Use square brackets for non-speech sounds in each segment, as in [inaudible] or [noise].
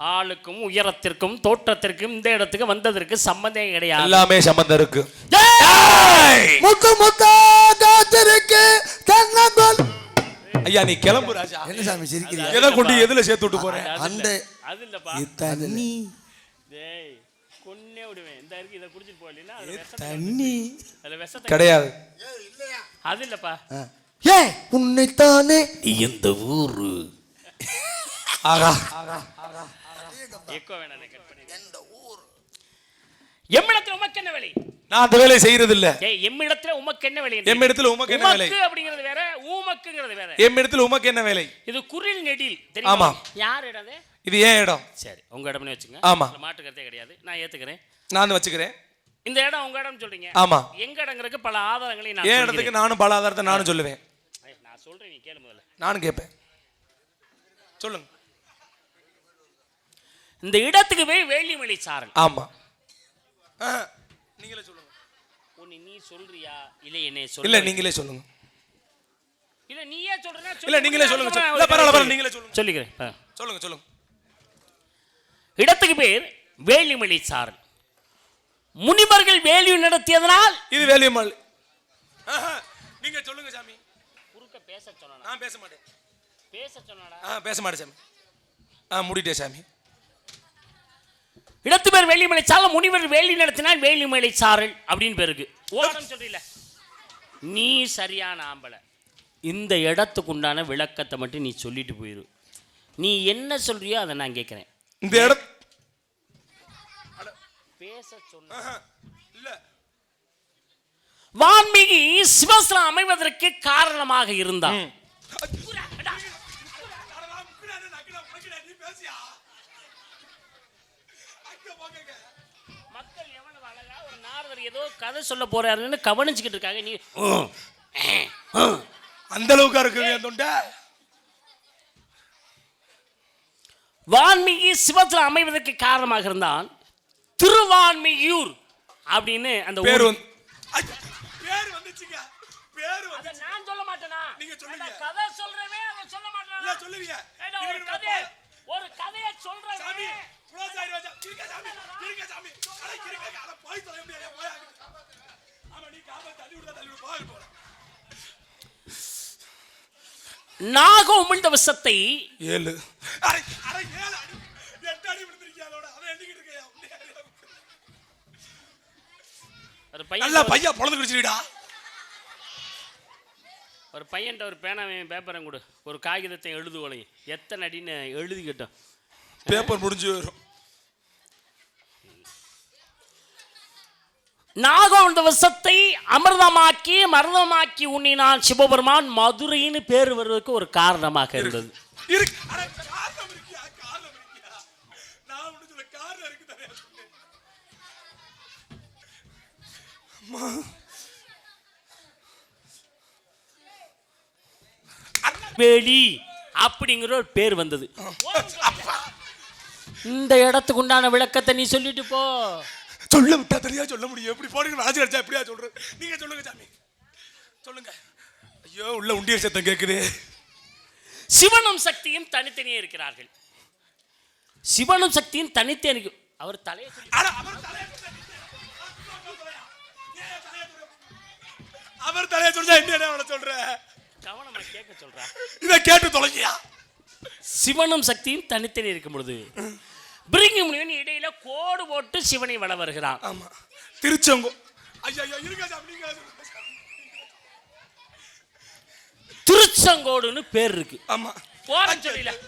ஆளுக்கும் உயரத்திற்கும் தோற்றத்திற்கும் இந்த இடத்துக்கு வந்ததற்கு சம்மந்தம் கிடையாது. எல்லாமே சம்பந்தம் இருக்கு. முத்து முத்தா காத்திருக்கு தென்னங்கோல் ஐயா நீ கிளம்பு ராஜா. என்ன சாமி சிரிக்கிறீங்க? எதை கொண்டு எதுல சேர்த்து விட்டு போறேன்? அது அந்த இல்ல. அது இல்லப்பா தண்ணி. டேய் கொன்னே விடுவேன். இந்த இருக்கு இதை குடிச்சிட்டு போ இல்லைன்னா அதுல விஷத்தை தண்ணி. அதுல விஷத்தை கிடையாது. அது இல்லப்பா. ஏ உன்னைத்தானே. எந்த ஊரு? ஆகா. எக்கோ வேணாம் கட் பண்ணி எம்மிடத்துல உமக்கு என்ன வேலை? நான் அந்த வேலையை செய்யறது இல்ல ஏய் எம்மிடத்துல உமக்கு என்ன வேலை? எம் இடத்துல உமக்கு என்ன வேலை? உமக்கு அப்படிங்கிறது வேற ஊமக்குங்கிறது வேற. எம் இடத்துல உமக்கு என்ன வேலை? இது குரில் நெடில் ஆமா. தெரியுமா யார் இடம் அது? இது ஏன் இடம். சரி உங்க இடம்னு வச்சுங்க ஆமா. கருத்தே கிடையாது. நான் ஏத்துக்கிறேன். நான் வச்சுக்கிறேன். இந்த இடம் உங்க இடம்னு சொல்றீங்க. ஆமா. எங்க இடங்கிறதுக்கு பல நான். இடத்துக்கு நானும் பல ஆதாரத்தை நானும் சொல்லுவேன். நான் சொல்றேன் நீ கேளு முதல்ல. நானும் கேட்பேன். சொல்லுங்க. இந்த இடத்துக்கு போய் வேலிமலை சாரல். ஆமா. நீங்களே சொல்லுங்க. ஒன்னு நீ சொல்றியா? இல்ல என்னை இல்ல சொல்ல நீங்களே சொல்லுங்க. இல்ல நீயே சொல்றனா இல்ல நீங்களே சொல்லுங்க. இல்ல பரவாயில்ல பரவாயில்ல நீங்களே சொல்லுங்க. சொல்லிக்கிறேன். சொல்லுங்க சொல்லுங்க. இடத்துக்கு பேர் வேலிமலை சாரல். முனிவர்கள் வேள்வி நடத்தியதனால் இது வேலியம்மாள் நீங்க சொல்லுங்க சாமி. குறுக்க பேச சொன்னா நான் பேச மாட்டேன். பேச சொன்னாடா ஆ பேச மாட்டேன் சாமி. ஆ முடிட்டேன் சாமி. இடத்து பேர் வேலிமலை சாரல் முனிவர் வேள்வி நடத்தினால் வேலிமலை சாரல் அப்படின்னு பேருக்கு சொல்றீல நீ சரியான ஆம்பளை இந்த இடத்துக்கு உண்டான விளக்கத்தை மட்டும் நீ சொல்லிட்டு போயிரு நீ என்ன சொல்றியோ அதை நான் கேட்கிறேன் இந்த இடம் பேச சொன்ன இல்ல வான்மீகி சிவஸ்லாம் அமைவதற்கு காரணமாக இருந்தான் ம். மக்கள் எவ்வளவு அழகா ஒரு நாரதர் ஏதோ கதை சொல்ல போறாருன்னு கவனிச்சுக்கிட்டு இருக்காங்க. நீ. அந்த அளவுக்கா இருக்கு என் தொண்டை? வான்மீகி சிவத்தில் அமைவதற்கு காரணமாக இருந்தான். திருவான்மியூர் அப்படின்னு அந்த பேர் ஊர் வந்து ஐ, பேர் வந்துச்சுங்க. பேர் வந்து அத நான் சொல்ல மாட்டேனா? நீங்க சொல்லுங்க. கதை சொல்றவே சொல்ல மாட்டேனா? சொல்லுவீங்க ஒரு கதையை நான் ஒரு கதையை சாமி. சொல்றேன் புரோஸ் ஆயிரம் வச்சா இருங்க சாமி இருங்க சாமி அட இருங்க அட போய் தொலை முடியாது போய் ஆமா நீ காம தள்ளி விடுதா தள்ளி விடு போய் போறேன் நாகம் உமிழ்ந்த விஷத்தை ஏழு. அரை அரை ஏழு அடி எட்டு அடி விழுந்திருக்கியா அதோட அதை எண்ணிக்கிட்டு இருக்கையா ஒரு பையன் நல்லா பையா பொழந்து குடிச்சிடா ஒரு பையன்ட்ட ஒரு பேனாவையும் பேப்பரையும் கொடு. ஒரு காகிதத்தை எழுதுவலையும் எத்தனை அடின்னு எழுதிக்கிட்டோம். பேப்பர் முடிஞ்சு வரும். நாகம் விஷத்தை அமிர்தமாக்கி மருதமாக்கி உண்ணினான் சிவபெருமான். மதுரைன்னு பேர் வருவதற்கு ஒரு காரணமாக இருந்தது. வேலி அப்படிங்கிற ஒரு பேர் வந்தது. இந்த இடத்துக்கு உண்டான விளக்கத்தை நீ சொல்லிட்டு போ. சொல்ல விட்டா தெரியா சொல்ல முடியும். எப்படி போடுங்க ராஜு அடிச்சா எப்படியா சொல்றது? நீங்க சொல்லுங்க சாமி. சொல்லுங்க. ஐயோ உள்ள உண்டியல் சத்தம் கேக்குது. சிவனும் சக்தியும் தனித்தனியே இருக்கிறார்கள். சிவனும் சக்தியும் தனித்தே இருக்கு. அவர் தலையை அவர் தலையை சொல்றா என்ன சொல்ற கவனமா கேட்க சொல்றா. இதை கேட்டு தொலைங்கியா சிவனும் சக்தியும் தனித்தனி இருக்கும் பொழுது பிரிங்கி முனிவன் இடையில கோடு போட்டு சிவனை வள வருகிறான். ஆமா. திருச்செங்கோ. திருச்செங்கோடுன்னு பேர் இருக்கு. ஆமா. போறேன்னு சொல்லல.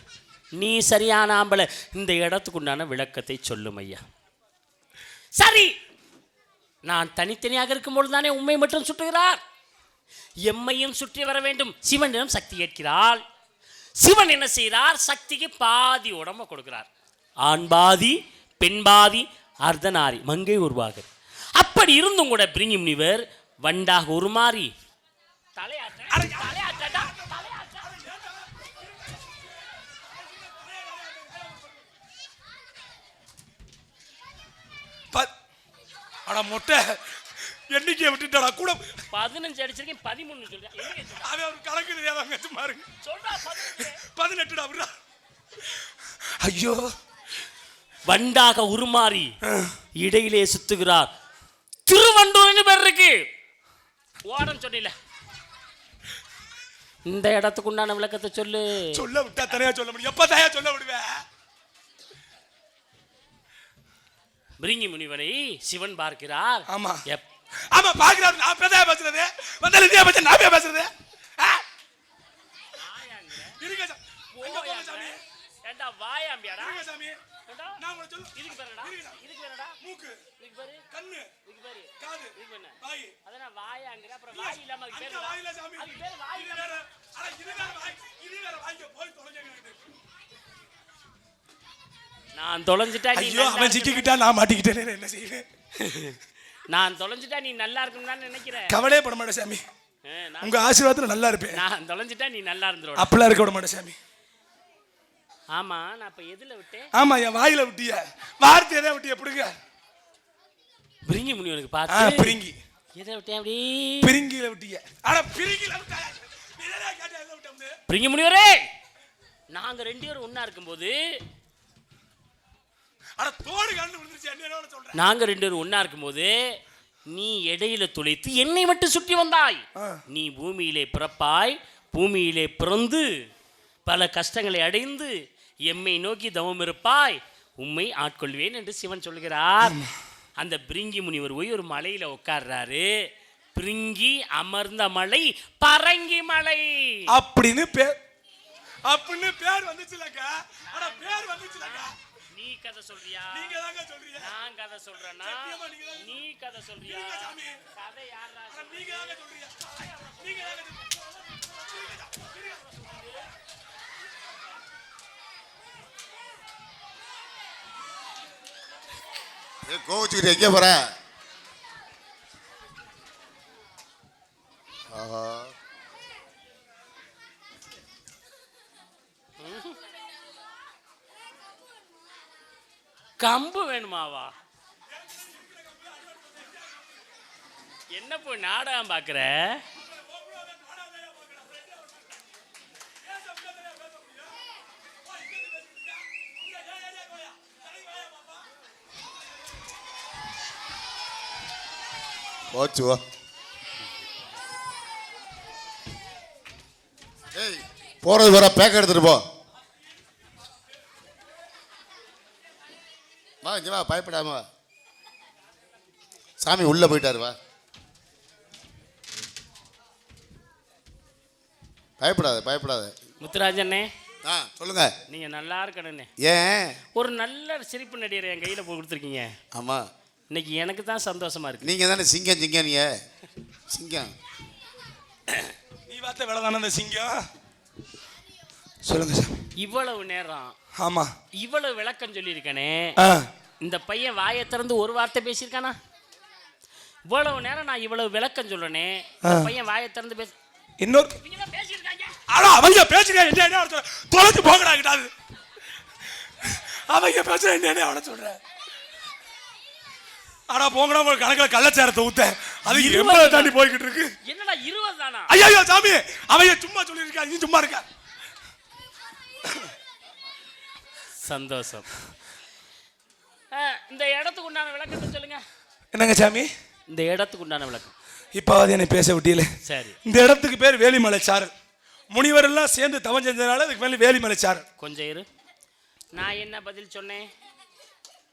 நீ சரியான ஆம்பளை. இந்த இடத்துக்கு உண்டான விளக்கத்தை சொல்லும் ஐயா. சரி. நான் தனித்தனியாக இருக்கும்பொழுது தானே உண்மை மட்டும் சுட்டுகிறார். எம்மையும் சுற்றி வர வேண்டும். சிவனிடம் சக்தி ஏற்கிறாள். சிவன் என்ன செய்கிறார்? சக்திக்கு பாதி உடம்ப கொடுக்கிறார். ஆண் பாதி பெண் பாதி அர்த்தநாரி மங்கை உருவாக அப்படி இருந்தும் கூட பிரிங்கி முனிவர் வண்டாக உருமாறி. அட மொட்டை எண்ணிக்கையை விட்டுட்டாடா கூட பதினஞ்சு அடிச்சிருக்கேன் பதிமூணு சொல்றேன். ஒரு கணக்கு தெரியாதவங்க சும்மா இருக்கு பதினெட்டுடா விடுறா. ஐயோ. வண்டாக உருமாறி இடையிலே சுத்துகிறார். திருவண்டூர்னு பேர் இருக்கு ஓடம் சொன்னில இந்த இடத்துக்கு உண்டான விளக்கத்தை சொல்லு. சொல்ல விட்டா தனியா சொல்ல முடியும். எப்ப தயா சொல்ல விடுவேன் பிரிங்கி முனிவனை சிவன் பார்க்கிறார். ஆமா. ஆமா பாக்குறாரு நான் பேச பேசுறது. வந்தாலும் இந்தியா பேச நான் பேசுறது? இருங்க சாமி. வாயாம்பியாடா? இருங்க சாமி. ஏண்டா? நான் உங்களை சொல்ல இதுக்கு பேருடா இருங்க சாமி. இதுக்கு பேருடா மூக்கு. இதுக்கு பேரு? கண்ணு. இதுக்கு பேரு? காது. இதுக்கு பேரு வாய். அதான் வாயாங்கிற அப்புறம் வாய் இல்லாம அதுக்கு அந்த பேருடா வாயில சாமி. அதுக்கு பேரு வாய் இது வேற அட இது வேற வாய். இது வேற வாய்க்கு போய் தொலைங்க நான் தொலைஞ்சிட்டா நீ ஐயோ அவன். சிக்கிக்கிட்டா நான் மாட்டிக்கிட்டேனே என்ன செய்வேன்? [laughs] நான் தொலைஞ்சிட்டா நீ நல்லா இருக்கணும் தான் நினைக்கிறேன் கவலையே பட மாட்டேன் சாமி. உங்க ஆசீர்வாதத்துல நல்லா இருப்பேன். நான் தொலைஞ்சிட்டா நீ நல்லா இருந்துரும் அப்பெல்லாம் இருக்க விட மாட்டேன் சாமி. ஆமா நான் இப்ப எதுல விட்டேன்? ஆமா என் வாயில விட்டிய. வார்த்தையை தான் விட்டிய பிடுங்க. பிரிங்கி முனிவனுக்கு பார்த்து. பிரிங்கி. எதை விட்டேன் அப்படி? பிரிங்கில விட்டிய. ஆனா பிரிங்கில எதை பிரிங்கி முனிவரே நாங்க ரெண்டு பேரும் ஒண்ணா இருக்கும்போது ஆனா தோடு கண்டு விழுந்துருச்சு என்ன சொல்றேன் நாங்க ரெண்டு பேரும் ஒண்ணா இருக்கும்போது நீ இடையில துளைத்து என்னை மட்டும் சுற்றி வந்தாய். நீ பூமியிலே பிறப்பாய் பூமியிலே பிறந்து பல கஷ்டங்களை அடைந்து எம்மை நோக்கி தவம் இருப்பாய் உம்மை ஆட்கொள்வேன் என்று சிவன் சொல்கிறார். அந்த பிரிங்கி முனிவர் போய் ஒரு மலையில உட்கார்றாரு பிரிங்கி அமர்ந்த மலை பரங்கி மலை. அப்படின்னு பேர் அப்படின்னு பேர் வந்துச்சுலக்கா. ஆனா பேர் வந்துச்சுலக்கா. நீ கதை சொல்றியா? நீங்க தாங்க சொல்றீங்க. நான் கதை சொல்றேன்னா நீ கதை சொல்றியா. கதை யாரா நீங்க தாங்க சொல்றீங்க. நீங்க தாங்க கோவிச்சுக்கிட்டு எங்கே போற? ஆஹா. கம்பு வேணுமாவா? என்ன போய் நாடகம் பார்க்குற? போச்சு வா ஏய் போறது வர பேக் எடுத்துட்டு போ வா இங்க வா பயப்படாம வா சாமி உள்ள போயிட்டாரு வா பயப்படாத பயப்படாத முத்துராஜண்ணே. ஆ சொல்லுங்க. நீங்கள் நல்லா இருக்கணுண்ணே ஏன்? ஒரு நல்ல சிரிப்பு நடிகரை என் கையில் கொடுத்துருக்கீங்க. ஆமா. இன்னைக்கு எனக்கு தான் சந்தோஷமா இருக்கு. நீங்க தானே சிங்கம் சிங்கம் நீங்க சிங்கம். நீ பார்த்த வேலை தானே அந்த சிங்கம்? சொல்லுங்க சார் இவ்வளவு நேரம் ஆமா. இவ்வளவு விளக்கம் சொல்லியிருக்கனே. இந்த பையன் வாயை திறந்து ஒரு வார்த்தை பேசியிருக்கானா? இவ்வளவு நேரம் நான் இவ்வளவு விளக்கம் சொல்றேனே. இந்த ஆ. பையன் வாயை திறந்து பேச இன்னொரு ஆனா அவங்க பேசுறேன் என்ன? தொலைச்சு கிட்டாது அவங்க பேசுற என்ன அவன சொல்ற? ஆனா போங்கடா உங்க கணக்குல கள்ளச்சாரத்தை ஊத்த அது எண்பதை தாண்டி போய்கிட்டு இருக்கு. என்னடா இருபது தானா? ஐயோ சாமி அவங்க சும்மா சொல்லியிருக்கா நீ சும்மா இருக்க? சந்தோஷம். ஆ, இந்த இடத்துக்கு உண்டான விளக்கத்தை சொல்லுங்க. என்னங்க சாமி? இந்த இடத்துக்கு உண்டான விளக்கம். இப்பாவது என்னை பேச விட்டியல. சரி. இந்த இடத்துக்கு பேர் வேலிமலை சாரல். முனிவர் எல்லாம் சேர்ந்து தவம் செஞ்சதுனால அதுக்கு மேலே வேலிமலை சாரல். கொஞ்சம் இரு. நான் என்ன பதில் சொன்னேன்?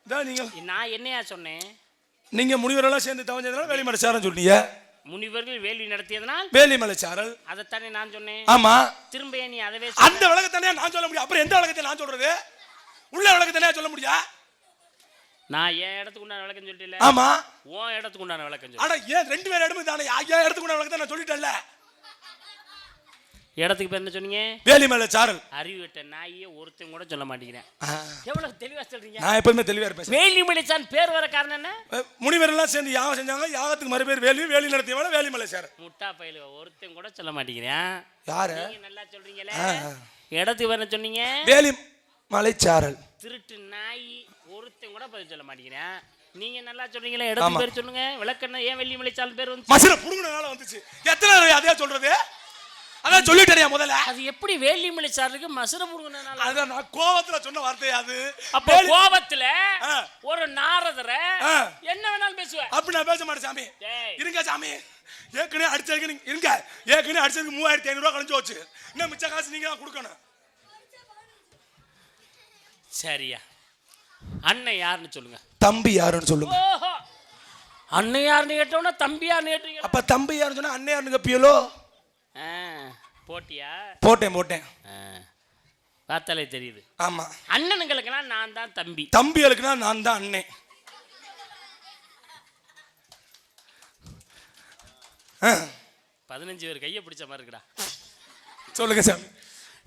இதான் நீங்க. நான் என்னையா சொன்னேன்? நீங்க முனிவர் எல்லாம் சேர்ந்து தவம் செஞ்சதுனால வேலிமலை சாரல் சொன்னீங்க முனிவர்கள் வேள்வி நடத்தியதனால் வேலிமலை சாரல் அதைத்தானே நான் சொன்னேன். ஆமா. திரும்ப ஏன் நீ அதவே அந்த விளக்கத்தானே நான் சொல்ல முடியும். அப்புறம் எந்த விளக்கத்தை நான் சொல்றது? உள்ள விளக்கத்தானே சொல்ல முடியா? நான் என் இடத்துக்கு உண்டான விளக்கம் சொல்லிட்டேன் ஆமா. உன் இடத்துக்கு உண்டான விளக்கம் சொல்லு. ஆனா ஏன் ரெண்டு பேர் இடமும் தானே ஐயா இடத்துக்கு உள்ள விளக்கத்தை நான் சொல்லிட்டேன்ல. இடத்துக்கு பேர் என்ன சொன்னீங்க? வேலிமலை சாரல். அறிவு விட்ட நாயே ஒருத்தன் கூட சொல்ல மாட்டேங்கிறேன். எவ்வளவு தெளிவா சொல்றீங்க? நான் எப்பவுமே தெளிவா இருப்பேன் வேலிமலைச்சான் பேர் வர காரணம் என்ன? முனிவர் எல்லாம் சேர்ந்து யாகம் செஞ்சாங்க யாகத்துக்கு மறு பேர் வேலி வேலி நடத்தியவன வேலிமலை சாரல் முட்டா பயில ஒருத்தன் கூட சொல்ல மாட்டேங்கிறேன். யாரு? நீங்க நல்லா சொல்றீங்களே. இடத்துக்கு பேர் என்ன சொன்னீங்க? வேலி மலைச்சாரல் திருட்டு நாய் ஒருத்தன் கூட பதில் சொல்ல மாட்டேங்கிறேன். நீங்க நல்லா சொல்றீங்களே இடத்துக்கு. பேர் சொல்லுங்க. விளக்கண்ண ஏன் வெள்ளி மலைச்சான் பேர் வந்து மசுர புடுங்கினால வந்துச்சு. எத்தனை அதே சொல்றது? அதான் சொல்லிட்டேன் முதல்ல. அது எப்படி வேலிமலை சாருக்கு மசுர முருகனால அதான் நான் கோவத்துல சொன்ன வார்த்தை அது? அப்போ ஆ. ஒரு நாரதரை. என்ன வேணாலும் பேசுவேன் அப்படி நான் பேச மாட்டேன் சாமி. இருங்க சாமி. ஏற்கனவே அடிச்சதுக்கு நீங்க இருங்க. ஏற்கனவே அடிச்சதுக்கு மூவாயிரத்தி ஐநூறு ரூபா கழிஞ்சு வச்சு இன்னும் மிச்ச காசு நீங்க தான் கொடுக்கணும். சரியா. அண்ணன் யாருன்னு சொல்லுங்க. தம்பி யாருன்னு சொல்லுங்க. அண்ணன் யாருன்னு கேட்டோம்னா தம்பி யாருன்னு கேட்டீங்க? அப்ப தம்பி யாருன்னு சொன்னா அண்ணன் யாருன்னு கப்பியலோ ஆ, போட்டியா? போட்டேன் போட்டேன். பார்த்தாலே தெரியுது. ஆமா. அண்ணனுங்களுக்கெல்லாம் நான் தான் தம்பி. தம்பிகளுக்குனா நான் தான் அண்ணன் பதினஞ்சு பேர் கையை பிடிச்ச மாதிரி இருக்குடா. சொல்லுங்க சாமி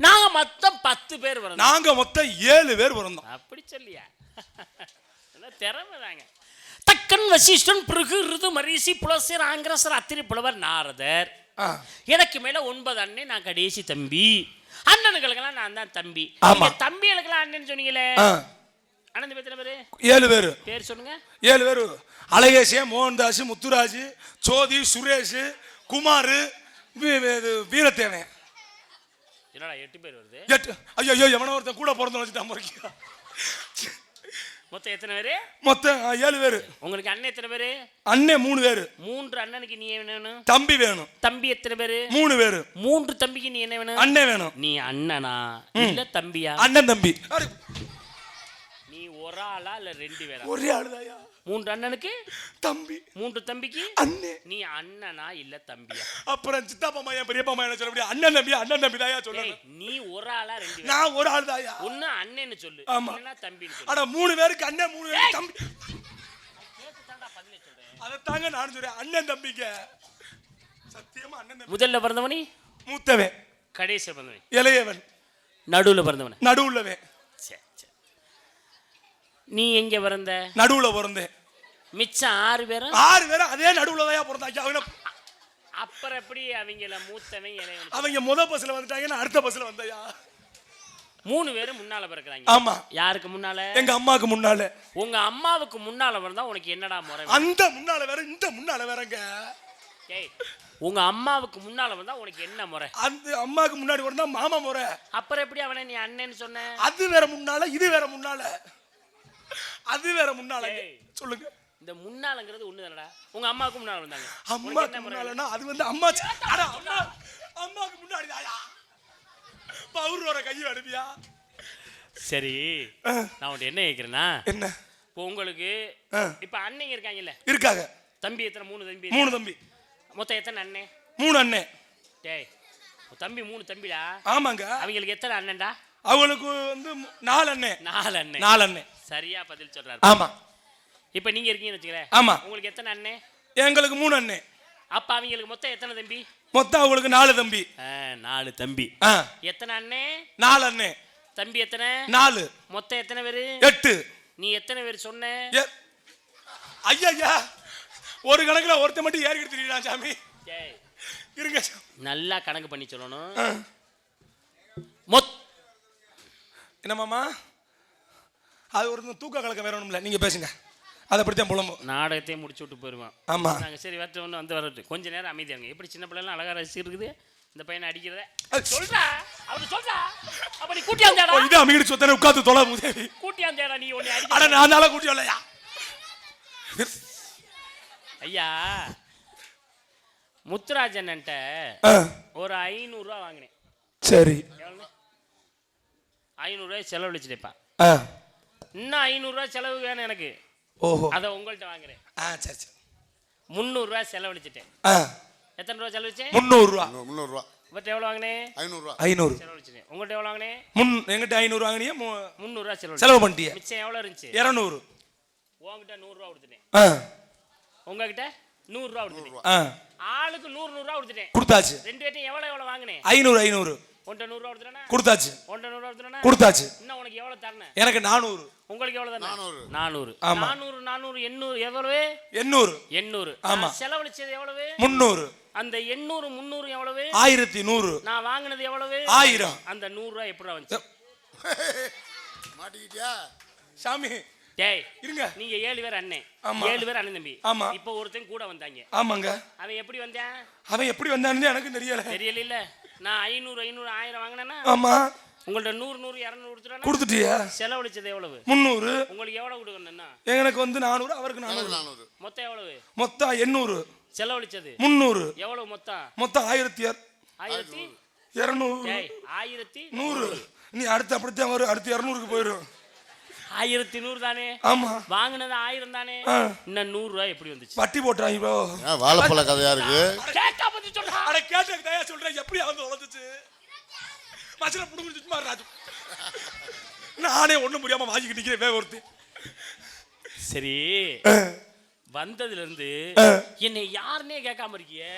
நாங்க மொத்தம் பத்து பேர் வரணும் நாங்க மொத்தம் ஏழு பேர் பிறந்தோம் அப்படி சொல்லியா? எல்லாம் திறமை தாங்க தக்கன் வசிஷ்டன் பிருகு ருது மரிசி புலசர் ஆங்கிரசர் அத்திரி புலவர் நாரதர். எனக்கு மேல ஒன்பது அண்ணன் நான் கடைசி தம்பி. அண்ணனுங்களுக்கெல்லாம் நான் தான் தம்பி. ஆமா. தம்பிகளுக்கெல்லாம் அண்ணன் சொன்னீங்களே. அண்ணன் பேர் எத்தனை பேரு? ஏழு பேர். பேர் சொல்லுங்க. ஏழு பேர். அழகேஷே மோகன்தாஸ் முத்துராஜ் ஜோதி சுரேஷ் குமார் வீரத்தேவன். என்னடா எட்டு பேர் வருது? எட்டு. ஐயோ ஐயோ எவனோ ஒருத்தன் கூட பிறந்து வச்சுட்டான் முறைக்கா மொத்தம் எத்தனை பேரு? மொத்தம் ஏழு பேர். உங்களுக்கு அண்ணன் எத்தனை பேரு? அண்ணன் மூணு பேர். மூன்று அண்ணனுக்கு நீ என்ன வேணும்? தம்பி வேணும். தம்பி எத்தனை பேரு? மூணு பேர். மூன்று தம்பிக்கு நீ என்ன வேணும்? அண்ணன் வேணும். நீ அண்ணனா? இல்ல தம்பியா? அண்ணன் தம்பி. நீ ஒரு ஆளா இல்ல ரெண்டு பேரா? ஒரே ஆளுதாயா? மூன்று அண்ணனுக்கு? தம்பி. மூன்று தம்பிக்கு? அண்ணன் நீ அண்ணனா இல்ல தம்பியா? அப்புறம் சித்தாப்பா மையன் பெரியப்பா மையன் சொல்ல முடியாது அண்ணன் தம்பி அண்ணன் தம்பி தாயா சொல்லணும். நீ ஒரு ஆளா ரெண்டு நான் ஒரு ஆள் தாயா? ஒண்ணு அண்ணன்னு சொல்லு. ஆமா. சொல்லு. அட மூணு பேருக்கு அண்ணன் மூணு பேருக்கு. தம்பி. சொல்றேன். அதைத்தாங்க நான் சொல்றேன். அண்ணன் தம்பிங்க. சத்தியமா அண்ணன் தம்பி. முதல்ல பிறந்தவனி? மூத்தவன். கடைசியில் பிறந்தவனி? இளையவன். நடுவுல பிறந்தவன. சரி நீ எங்க பிறந்த? நடுவுல பிறந்தேன். மிச்சம் ஆறு பேரும் ஆறு பேரும் அதே நடுவுல தான் பிறந்தாங்க அவங்க அப்புறம் எப்படி அவங்கள மூத்தவன் இளையவன் அவங்க முத பஸ்ல வந்துட்டாங்க நான் அடுத்த பஸ்ல வந்தயா மூணு பேரும் முன்னால பிறக்குறாங்க. ஆமா. யாருக்கு முன்னால? எங்க அம்மாக்கு முன்னால. உங்க அம்மாவுக்கு முன்னால பிறந்தா உனக்கு என்னடா முறை? அந்த முன்னால வேற இந்த முன்னால வேறங்க. ஏய் உங்க அம்மாவுக்கு முன்னால வந்தா உனக்கு என்ன முறை? அந்த அம்மாக்கு முன்னாடி வரணும் மாமா முறை. அப்புறம் எப்படி அவனை நீ அண்ணன்னு சொன்ன? அது வேற முன்னால இது வேற முன்னால. அது வேற முன்னால. சொல்லுங்க. இந்த முன்னாலங்கிறது ஒண்ணு தானடா உங்க அம்மாவுக்கு முன்னால வந்தாங்க. அம்மாக்கு? முன்னாலனா அது வந்து அம்மா அட, அம்மா அம்மாக்கு முன்னாடி தாயா? பவுரோட கையை அனுப்பியா? சரி நான் உன்ட்ட என்ன கேட்கிறேன்னா என்ன? இப்போ உங்களுக்கு. இப்ப அண்ணங்க இருக்காங்கல்ல? இருக்காங்க. தம்பி எத்தனை? மூணு தம்பி. மூணு தம்பி. மொத்தம் எத்தனை அண்ணன் மூணு அண்ணன் டேய் தம்பி மூணு தம்பிடா. ஆமாங்க. அவங்களுக்கு எத்தனை அண்ணன்டா? அவங்களுக்கு வந்து நாலு அண்ணன் நாலு அண்ணன் நாலு அண்ணன் சரியா பதில் சொல்றாரு. ஆமா. இப்ப நீங்க இருக்கீங்கன்னு வச்சுக்கிறேன் ஆமா. உங்களுக்கு எத்தனை அண்ணன் எங்களுக்கு மூணு அண்ணன் அப்ப அவங்களுக்கு மொத்தம் எத்தனை தம்பி? மொத்தம் அவங்களுக்கு நாலு தம்பி. நாலு தம்பி. எத்தனை அண்ணன் நாலு அண்ணன் தம்பி எத்தனை? நாலு. மொத்தம் எத்தனை பேரு? எட்டு. நீ எத்தனை பேர் சொன்ன? ஐயா ஐயா ஒரு கணக்குல ஒருத்த மட்டும் ஏறிக்கிட்டு திரியிறான் சாமி. இருங்க. நல்லா கணக்கு பண்ணி சொல்லணும். மொத் என்ன மாமா? அது ஒரு தூக்க கலக்கம் இல்ல நீங்க பேசுங்க. அதை அப்படித்தான் புலம்பும் நாடகத்தையும் முடிச்சு விட்டு போயிருவான். ஆமா. நாங்க சரி வரட்டு ஒன்று வந்து வரட்டு கொஞ்ச நேரம் அமைதியாங்க எப்படி சின்ன பிள்ளைலாம் அழகா ரசிச்சு இருக்குது? இந்த பையனை அடிக்கிறத. சொல்றா. அவரு சொல்றா. அப்ப நீ கூட்டியாந்தாடா ஓ, இது அமைகிட்டு சொத்தனை உட்காந்து தொலை முதேவி கூட்டியாந்தாடா நீ உன்னை அட அடிக்க நான் தானே கூட்டி வரலையா? ஐயா முத்துராஜன்ட்ட ஒரு ஐநூறுரூவா வாங்கினேன். சரி. எவ்வளோ ஐநூறுரூவாய் செலவழிச்சிட்டேப்பா. இன்னும் ஐநூறுரூவா செலவு வேணும் எனக்கு. ஓஹோ. அதை உங்கள்கிட்ட வாங்குறேன். ஆ சரி சரி. முந்நூறுரூவா செலவழிச்சிட்டேன். ஆ. எத்தனை ரூபா செலவழிச்சேன்? முந்நூறுரூவா முந்நூறுரூவா இவர்கிட்ட எவ்வளோ வாங்கினேன்? ஐநூறுரூவா ஐநூறு. செலவழிச்சிட்டேன். உங்கள்கிட்ட எவ்வளோ வாங்கினேன்? முன் எங்கிட்ட ஐநூறு வாங்கினியா முந்நூறுரூவா செலவு செலவு பண்ணிட்டிய. மிச்சம் எவ்வளோ இருந்துச்சு? இரநூறு. உங்ககிட்ட நூறுரூவா கொடுத்துட்டேன். ஆ. உங்ககிட்ட நூறுரூவா கொடுத்துட்டேன். ஆ. ஆளுக்கு நூறு நூறுரூவா கொடுத்துட்டேன். கொடுத்தாச்சு. ரெண்டு பேர்ட்டையும் எவ்வளோ எவ்வளோ வாங்கினேன்? ஐநூறு ஐநூறு. உன்ட்ட நூறுரூவா கொடுத்துட்டேனா? கொடுத்தாச்சு. உன்ட்ட நூறுரூவா கொடுத்துட்டேனா? கொடுத்தாச்சு. இன்னும் உனக்கு எவ்வளோ தரணும்? எனக்கு நானூறு. உங்களுக்கு எவ்வளோ தரணும் நானூறு. நானூறு. ஆமா. நானூறு நானூறு எண்ணூறு எவ்வளவு? எண்ணூறு. எண்ணூறு. ஆமா. செலவழிச்சது எவ்வளவு? முந்நூறு அந்த எண்ணூறு முந்நூறு எவ்வளவு? ஆயிரத்தி நூறு. நான் வாங்கினது எவ்வளவு? ஆயிரம். அந்த நூறு ரூபாய் எப்படி வந்துச்சு? மாட்டிக்கிட்டியா? சாமி. டேய் இருங்க. நீங்க ஏழு பேர் அண்ணன் ஆமா. ஏழு பேர் அண்ணன் தம்பி. ஆமா. இப்போ ஒருத்தன் கூட வந்தாங்க. ஆமாங்க. அவன் எப்படி வந்தான்? அவன் எப்படி வந்தான்னு எனக்கு தெரியல. தெரியல இல்ல. நான் ஐநூறு ஐநூறு ஆயிரம் வாங்கினேன்னா? ஆமா. உங்கள்ட்ட நூறு நூறு இரநூறு கொடுத்துட்டா கொடுத்துட்டியா? செலவழிச்சது எவ்வளவு? முந்நூறு. உங்களுக்கு எவ்வளவு கொடுக்கணும்னா எனக்கு வந்து நானூறு அவருக்கு நானூறு. நானூறு மொத்தம் எவ்வளவு? மொத்தம் எண்ணூறு. செலவழிச்சது? முந்நூறு. எவ்வளவு மொத்தம்? மொத்தம் ஆயிரத்தி ஆயிரத்தி இரநூறு. ஆயிரத்தி நூறு. நீ அடுத்து அப்படித்தான் வரும். அடுத்து இரநூறுக்கு போயிடும். ஆயிரத்தி நூறு தானே? ஆமா. வாங்கினது ஆயிரம் தானே. இன்னும் நூறு ரூபாய் எப்படி வந்துச்சு? வட்டி போட்டுறாங்க ப்ரோ வாழைப்பழ கதையா இருக்கு? கேட்டா பத்தி சொல்றா. அட கேட்ட தயா சொல்றேன். எப்படி வந்து உழைச்சிச்சு மச்சல புடுங்கிட்டு சும்மா ராஜு. நானே ஒண்ணும் முடியாம வாங்கிக்கிட்டு நிக்கிறேன் வே ஒருத்தி. சரி. வந்ததுல இருந்து என்னை யாருன்னே கேட்காம இருக்கியே.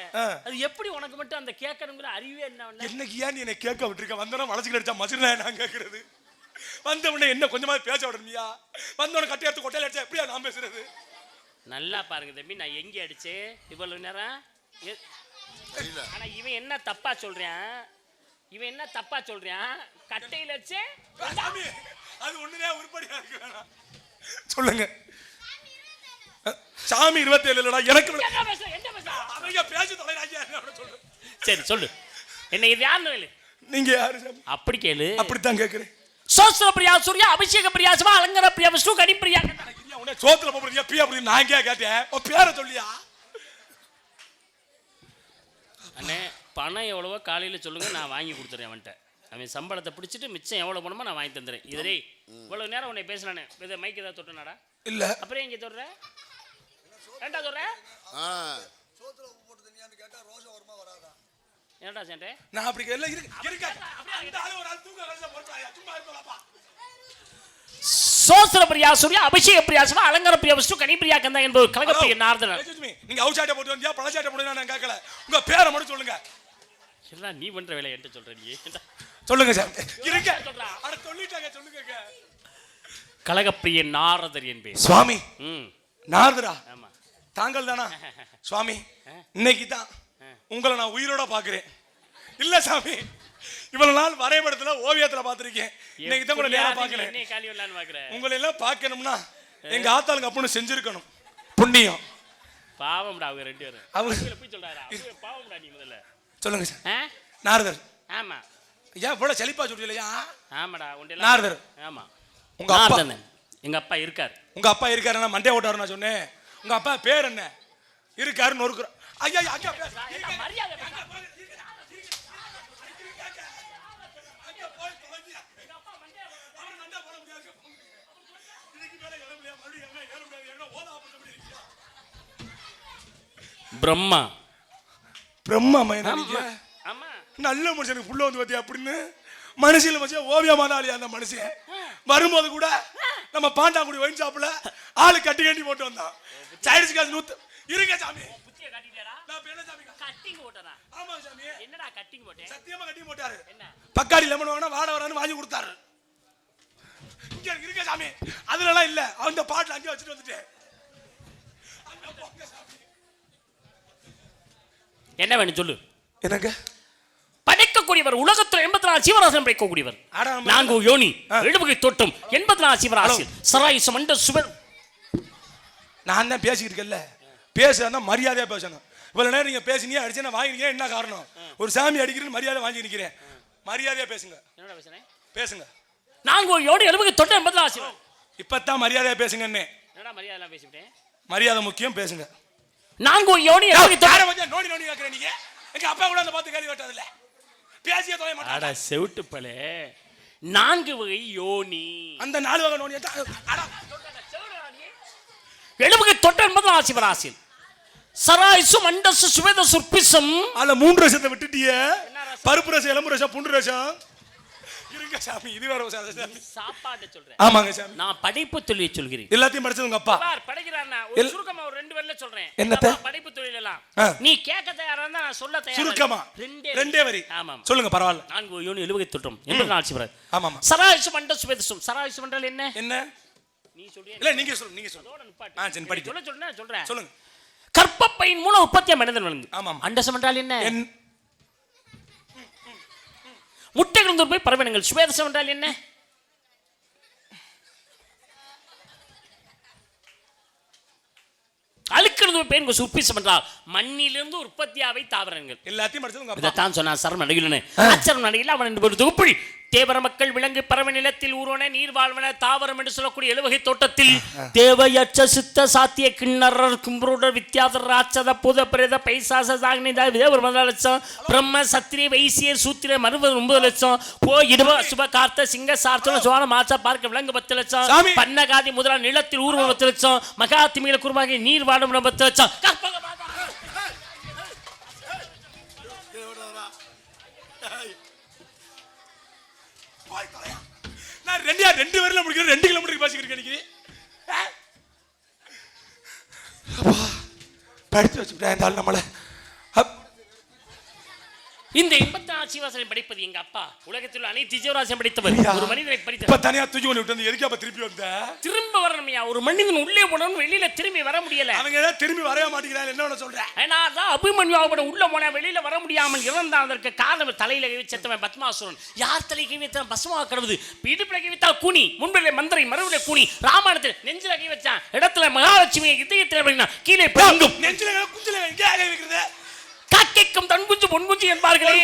அது எப்படி உனக்கு மட்டும் அந்த கேட்கணுங்கிற அறிவே என்ன என்னைக்கு ஏன் நீ என்னை கேட்க விட்டுருக்க? வந்தோன்னா வளச்சிக்கிட்டு அடிச்சா மச்சுனா நான் கேட்கறது. வந்த உடனே என்ன கொஞ்சமா பேச விடணுமியா? வந்தவன கட்டி எடுத்து கொட்டையில அடிச்சா எப்படியா நான் பேசுறது? நல்லா பாருங்க தம்பி நான் எங்க அடிச்சேன்? இவ்வளவு நேரம்? ஆனா இவன் என்ன தப்பா சொல்றான்? இவன் என்ன தப்பா சொல்றான்? கட்டையில வச்சே சாமி அது ஒண்ணுதான் உருப்படியா இருக்கு வேணாம். சொல்லுங்க. சாமி இருபத்தி ஏழு இல்லடா எனக்கு? அவங்க பேசி தொலைறாங்க என்ன சொல்றேன் சரி சொல்லு. என்ன இது யாருன்னு கேளு நீங்க யாரு அப்படி கேளு. அப்படித்தான் கேட்கிறேன் சோஸ்திர பிரியா சூர்யா அபிஷேக பிரியா சிவா அலங்கர பிரியா விஷ்ணு கனி பிரியா உன்னை சோத்துல போடுறியா பியா அப்படி நான் கே கேட்டேன். உன் பேரை சொல்லியா? அண்ணே பணம் எவ்வளவோ காலையில் சொல்லுங்க நான் வாங்கி கொடுத்துறேன் அவன்கிட்ட. அவன் சம்பளத்தை பிடிச்சிட்டு மிச்சம் எவ்வளோ பணமோ நான் வாங்கி தந்துடுறேன். இதரே இவ்வளோ நேரம் உன்னை பேசினானே இதை மைக் ஏதாவது தொட்டனாடா? இல்ல. அப்புறம் இங்கே தொடுற? ஏன்டா தொடுற? ஆ. ஏன்டா சேண்டே? நான் அப்படி இல்ல இருக்கு. இருக்க அந்த ஆளு ஒரு ஆள் தூக்க கடைசில போட்டுறாயா சும்மா இருக்கலாம்ப்பா சோஸ்திர பிரியா சூர்யா அபிஷேக பிரியா சிவா அலங்கர பிரியா விஷ்ணு கனி பிரியா கந்தா என்பது கலகப்பிரிய நார்தனர் நீங்க அவுட் சாட்டை போட்டு வந்தியா பழ சாட்டை போட்டு நான் கேட்கல. உங்க பேரை மட்டும் சொல்லுங்க. எல்லாம் நீ பண்ற வேலை என்கிட்ட சொல்ற நீ? சொல்லுங்க சார். இருக்க சொல்றா. அட சொல்லிட்டாங்க சொல்லுங்க கலகப்பிரிய நாரதர் என்பேன் சுவாமி. ம். நாரதரா? ஆமா. தாங்கள் தானா? [laughs] சுவாமி இன்னைக்கு தான் உங்களை நான் உயிரோட பாக்குறேன் இல்ல சாமி இவ்வளவு நாள் வரைபடத்துல ஓவியத்துல பார்த்திருக்கேன். இன்னைக்கு தான் உங்களை நேரா பாக்குறேன் உங்களை எல்லாம் பார்க்கணும்னா எங்க ஆத்தாளுங்க அப்படின்னு செஞ்சிருக்கணும். புண்ணியம். பாவம்டா அவங்க ரெண்டு பேரும். அவங்க போய் சொல்றாரா? பாவம்டா நீ முதல்ல. சொல்லுங்க சார்? நாரதர். ஆமா. ஏன் இவ்வளவு செழிப்பா சொல்றீங்களா? ஆமாடா உண்டெல்லாம் நாரதர். ஆமா. உங்க அப்பா எங்க அப்பா இருக்கார். உங்க அப்பா இருக்காரு நான் மண்டே ஓட்டாரு நான் சொன்னேன். உங்க அப்பா பேர் என்ன? இருக்காருன்னு நொறுக்குறோம் ஐயா ஐயா, மரியாதை? பிரம்மா. பிரம்மா மைனா நீங்க ஆமா. நல்ல மனுஷனுக்கு புள்ள வந்து பாத்தியா அப்படின்னு? மனுஷில மனுஷன் ஓவியமா தான் அந்த மனுஷன். வரும்போது கூட நம்ம பாண்டாங்குடி ஒயின் ஷாப்ல ஆளு கட்டி கட்டி போட்டு வந்தான். சைடுச்சு காசு நூத்து இருங்க சாமி. பக்காடி லெமன் வாங்கினா வாட வரான்னு வாங்கி கொடுத்தாரு. இங்க இருக்க சாமி. அதுலலாம் இல்ல. அந்த பாட்டில் அங்கே வச்சுட்டு வந்துட்டேன். என்ன வேணும் சொல்லு? என்னங்க? படைக்கக்கூடியவர் உலகத்தில் எண்பத்தி நாலு சீவராசனம் படைக்கக்கூடியவர் நான்கு யோனி. எழுபகை தோட்டம் எண்பத்தி நாலு சீவராசில் சராயுசம் மண்ட சுபர் நான் தான் பேசிக்கிட்டு இருக்கேன்ல பேசுறதா மரியாதையா பேசணும். இவ்வளவு நேரம் நீங்க பேசுனீங்க அடிச்சு நான் வாங்கினீங்க என்ன காரணம்? ஒரு சாமி அடிக்கிறேன்னு மரியாதை வாங்கி நிக்கிறேன். மரியாதையா பேசுங்க. பேசுங்க. நான்கு யோனி எழுபகை தோட்டம் எண்பத்தி நாலு சீவன் இப்பதான் மரியாதையா பேசுங்கன்னு. என்னடா மரியாதை பேசிவிட்டேன்? மரியாதை முக்கியம் பேசுங்க. நான்கு யோனி எழுபகை யார தோட்டம் கொஞ்சம் நோண்டி நோண்டி கேட்கிறேன் நீங்க? எங்க அப்பா கூட அந்த பார்த்து கேள்வி கேட்டதில்ல. பேசிய தொலை மாட்டாங்க. அட செவிட்டு பலே நான்கு வகை யோனி. அந்த நாலு வகை அட, எழுபகை தோட்டம் எண்பத்தி நாலு சிவராசில் சராயுசு மண்டசு சுவேத சுற்பிசம் அதுல மூன்று ரசத்தை விட்டுட்டிய. பருப்பு ரசம் எலும்பு ரசம் புண்டு ரசம். இருங்க சாமி இது வேற சாமி. சாப்பாடு சொல்றேன் ஆமாங்க சாமி. நான் படைப்பு தொழிலை சொல்கிறேன். எல்லாத்தையும் படிச்சது உங்க அப்பா. பார், படைக்கிறான்னா, ஒரு சுருக்கமா ஒரு ரெண்டு பேர்ல சொல்றேன். என்னத்த? படைப்பு தொழில் எல்லாம். நீ கேட்க தயாரா இருந்தா நான் சொல்ல தயாரா சுருக்கமா. ரெண்டே ரெண்டே வரி. ஆமாம் சொல்லுங்க பரவாயில்ல. நான்கு யோனி எழுபகை தொட்டும். எண்பத்தி நாலு சிவராஜ் ஆமாமா. சராயுசு மண்ட சுவேதசும் சராயுசு மண்டல் என்ன? என்ன? நீ சொல்றியா? இல்ல நீங்க சொல்லுங்க நீங்க சொல்லுங்க. ஆ, சரி, படிக்க. சொல்ல சொல்றேன் சொல்றேன். சொல்லுங்க. கற்பப்பையின் மூலம் உற்பத்தியா மனிதன் வழங்கு ஆமாம். அண்டசம் என்றால் என்ன? என் முட்டைகள் போய் பறவைனங்கள் சுவேதசம் என்றால் என்ன? அழுக்கு மண்ணிலிருந்து ஒரு பேர் சுப்பிசம் என்றால். மண்ணிலிருந்து உற்பத்தியாவை தாவரங்கள். எல்லாத்தையும் இதைத்தான் சொன்னான் சரண் அடையிலனு அச்சரம் அடையில் அவன் என்பது ஒரு தொகுப்பில் தேவர மக்கள் விலங்கு பறவை நிலத்தில் ஊரோன நீர் வாழ்வன தாவரம் என்று சொல்லக்கூடிய எழுவகை தோட்டத்தில் தேவையற்ற சித்த சாத்திய கிண்ணறர் கும்பருடர் வித்யாதர் ராட்சத புத பிரேத பைசாச சாகனிதா தேவர் மத லட்சம். பிரம்ம சத்திரிய வைசியர் சூத்திர மருவ ஒன்பது லட்சம். போ இடுவ சுப கார்த்த சிங்க சார்த்தன சுவான மாச்சா பார்க்க விலங்கு பத்து லட்சம். சாமி. பன்னகாதி முதலான நிலத்தில் ஊர்வம் பத்து லட்சம். மகா திமில குருமாகி நீர் வாடும் பத்து லட்சம். கற்பக போய் தொலையா. நான் ரெண்டியா ரெண்டு வரல முடிக்கிறேன். ரெண்டு கிலோமீட்டருக்கு பேசிக்கிறேன் இருக்கேன் அப்பா படித்து வச்சுக்கிட்டேன் இந்த ஆள் நம்மளை. இந்த எண்பத்தி ஆறு சீவாசனை படிப்பது எங்க அப்பா. உலகத்தில் உள்ள அனைத்து ஜீவராசியம் படித்தவர். ஒரு மனிதனை இப்ப படித்தவர் தனியா தூக்கி கொண்டு விட்டு எதுக்கு அப்ப திருப்பி வந்த? திரும்ப வரணுமையா ஒரு மனிதன் உள்ளே போனவன் வெளியில திரும்பி வர முடியல. அவங்க ஏதாவது திரும்பி வரைய மாட்டேங்கிறாங்க. என்ன பண்ண சொல்ற? ஏன்னா அதான் அபிமன்யுவோட உள்ள போன வெளியில வர முடியாமல் இறந்தான். அதற்கு காரணம் தலையில கை வச்சவன் பத்மாசுரன். யார் தலை கை வைத்தான்? பசுமா கடவுது இடுப்புல கை வைத்தா கூனி. முன்பிலே மந்திரை மறுவில கூனி. ராமாயணத்தில் நெஞ்சில கை வச்சான். இடத்துல மகாலட்சுமியை இதயத்தில் கீழே பங்கும். நெஞ்சில குஞ்சில வைக்கிறது. காக்கைக்கும் தன் குஞ்சு பொன் குஞ்சு என்பார்களே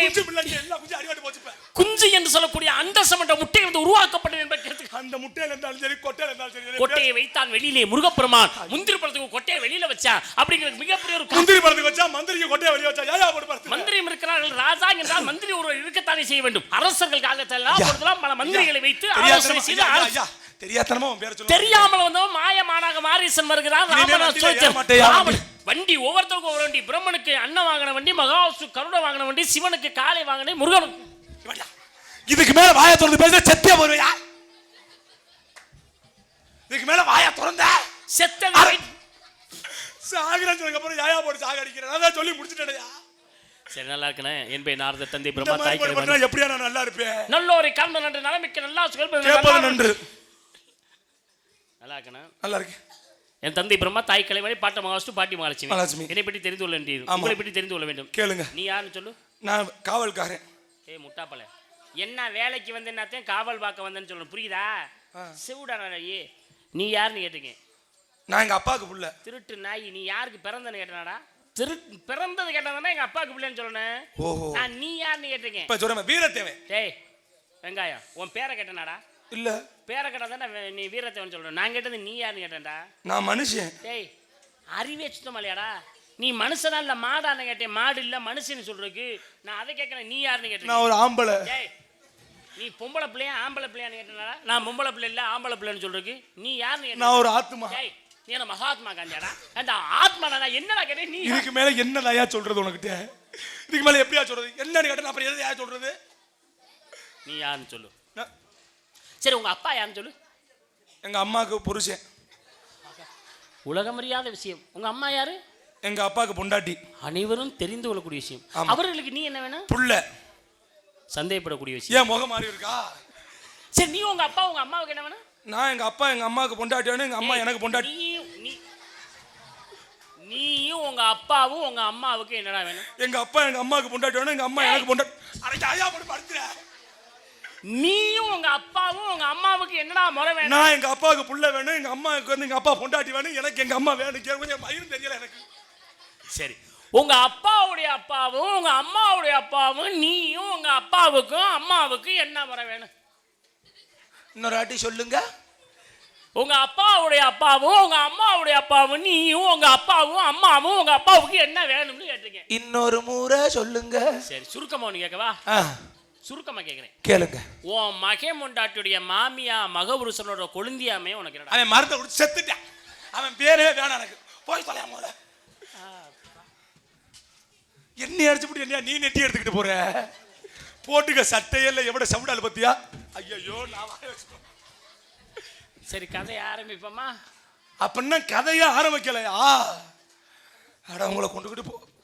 குஞ்சு என்று சொல்லக்கூடிய அண்டசம் என்ற முட்டை வந்து உருவாக்கப்பட்டது என்பதற்கு அந்த முட்டையில இருந்தாலும் சரி கொட்டையில இருந்தாலும் சரி கொட்டையை வைத்தான் வெளியிலே முருகப்பெருமான். முந்திரி பழத்துக்கு கொட்டையை வெளியில வச்சான் அப்படிங்கிறது மிகப்பெரிய ஒரு முந்திரி படத்துக்கு வச்சா மந்திரிக்கு கொட்டையை வெளியே வச்சா ஏயா போட்டு மந்திரியும் இருக்கிறார்கள். ராஜா என்றால் மந்திரி ஒருவர் இருக்கத்தானே செய்ய வேண்டும். அரசர்கள் காலத்தெல்லாம் பல மந்திரிகளை வைத்து ஆலோசனை செய்து தெரியாதனமா உன் பேரை சொல்லுங்க. தெரியாமல் வந்தவன் மாயமானாக மாரீசன் வருகிறான் ராமன் வண்டி ஒவ்வொருத்தருக்கும் ஒரு வண்டி. பிரம்மனுக்கு அன்னம் வாங்கின வண்டி மகாசு கருணை வாங்கின வண்டி சிவனுக்கு காளை வாங்கின இவன்டா. இதுக்கு மேல வாயை திறந்து பேச செத்தியா போருவியா இதுக்கு மேல வாயை திறந்த. வை- சாகுறேன்னு சொன்னதுக்கு அப்புறம் யாயா போட்டு சாக அடிக்கிறேன் நான் தான் சொல்லி முடிச்சுட்டேன்யா? சரி நல்லா இருக்கனே என்பை நாரத தந்தை பிரம்மா தாய் எப்படியா நான் நல்லா இருப்பேன்? நல்லோரை கலந்த நன்று. நலமிக்க நல்லா கேட்பது நன்று. நல்லா இருக்கணும் நல்லா இருக்கு என் தந்தை பிரம்மா தாய் கலைவரை பாட்ட மகாஷ்டு பாட்டி மகாலட்சுமி. மகாலட்சுமி. என்னை பற்றி தெரிந்து கொள்ள வேண்டியது ஆமா. உங்களை பற்றி தெரிந்து கொள்ள வேண்டும். கேளுங்க. நீ யாருன்னு சொல்லு? நான் காவல்காரன். ஏய் முட்டாப்பல. என்ன வேலைக்கு வந்து என்னத்தையும் காவல் பார்க்க வந்தேன்னு சொல்லணும். புரியுதா? சிவுடானே நீ யாருன்னு கேட்டுங்க? நான் எங்க அப்பாவுக்கு புள்ள. திருட்டு நாய் நீ யாருக்கு பிறந்தன்னு கேட்டனாடா? திரு பிறந்தது கேட்டதானே எங்க அப்பாவுக்கு பிள்ளைன்னு சொல்லணும். ஓஹோ. நான் நீ யாருன்னு கேட்டிருக்கேன் இப்ப சொல்றேன் வீரத்தேவன். டேய் வெங்காயம் உன் பேரை கேட்டனாடா? இல்ல. பேரை தானே நீ வீரத்தேவன் சொல்லணும் நான் கேட்டது நீ யாருன்னு கேட்டேன்டா? நான் மனுஷன். டேய் அறிவே சுத்தம் இல்லையாடா? நீ மனுஷனா இல்ல மாடான்னு கேட்டேன். மாடு இல்ல மனுஷன்னு சொல்றதுக்கு நான் அதை கேட்கறேன். நீ யாருன்னு கேட்டேன் நான் ஒரு ஆம்பளை. டேய் நீ பொம்பளை பிள்ளையா ஆம்பளை பிள்ளையான்னு கேட்டனாடா. நான் பொம்பளை பிள்ளை இல்ல ஆம்பளை பிள்ளைன்னு சொல்றதுக்கு நீ யாருன்னு கேட்டேன் நான் ஒரு ஆத்துமா டேய் நீ என்ன மகாத்மா காந்தியாடா? அந்த ஆத்மா நான் என்னடா கேட்டேன்? நீ இதுக்கு மேல என்ன நயா சொல்றது உனக்கிட்ட? இதுக்கு மேல எப்படியா சொல்றது? என்னன்னு கேட்டா அப்புறம் எதை சொல்றது? நீ யாருன்னு சொல்லு. சரி உங்க அப்பா யாருன்னு சொல்லு. எங்க அம்மாவுக்கு புருஷன். உலகம் அறியாத விஷயம். உங்க அம்மா யாரு? எங்க அப்பாவுக்கு பொண்டாட்டி. அனைவரும் தெரிந்து கொள்ளக்கூடிய விஷயம். அவர்களுக்கு நீ என்ன வேணும்? புள்ள. சந்தேகப்படக்கூடிய விஷயம். ஏன் முகம் மாறி இருக்கா? சரி நீ உங்க அப்பா உங்க அம்மாவுக்கு என்ன வேணும்? நான் எங்க அப்பா எங்க அம்மாவுக்கு பொண்டாட்டி வேணும் எங்க அம்மா எனக்கு பொண்டாட்டி. நீ- நீயும் உங்க அப்பாவும் உங்க அம்மாவுக்கு என்னடா வேணும்? எங்க அப்பா எங்க அம்மாவுக்கு பொண்டாட்டி வேணும் எங்க அம்மா எனக்கு பொண்டாட்டி. அரைக்கு ஐயா போட்டு படுத்துற. நீயும் உங்க அப்பாவும் உங்க அம்மாவுக்கு என்னடா முறை வேணும்? நான் எங்க அப்பாவுக்கு புள்ள வேணும் எங்க அம்மாவுக்கு வந்து எங்க அப்பா பொண்டாட்டி வேணும் எனக்கு எங்க அம்மா வேணும் கே- கொஞ்சம் மயிரும் தெரியல எனக்கு. சரி. உங்க அப்பாவுடைய அப்பாவும் உங்க அம்மாவுடைய அப்பாவும் நீயும் உங்க அப்பாவுக்கும் அம்மாவுக்கும் என்ன முறை வேணும்? இன்னொரு வாட்டி சொல்லுங்க. உங்க அப்பாவுடைய அப்பாவும் உங்க அம்மாவுடைய அப்பாவும் நீயும் உங்க அப்பாவும் அம்மாவும் உங்க அப்பாவுக்கு என்ன வேணும்னு கேட்டீங்க இன்னொரு முறை சொல்லுங்க. சரி சுருக்கமா ஒன்று கேட்கவா? சுருக்கமா கேட்குறேன் கேளுங்க. உன் மகே முண்டாட்டியுடைய மாமியா மகபுருஷனோட கொழுந்தியாமே உனக்கு என்னடா? அவன் மரத்தை குடிச்சு செத்துட்டான். அவன் பேரே வேணாம் எனக்கு. போய் தொலையா போல என்னை அடிச்சுட்டு நீ நெட்டி எடுத்துக்கிட்டு போற? போட்டுக்க சட்டையல்ல எவ்வளவு சவுடால் பத்தியா? ஐயோ நான். சரி கதையை ஆரம்பிப்போமா? அப்படின்னா கதையா ஆரம்பிக்கலையா? அட உங்களை கொண்டுகிட்டு போ.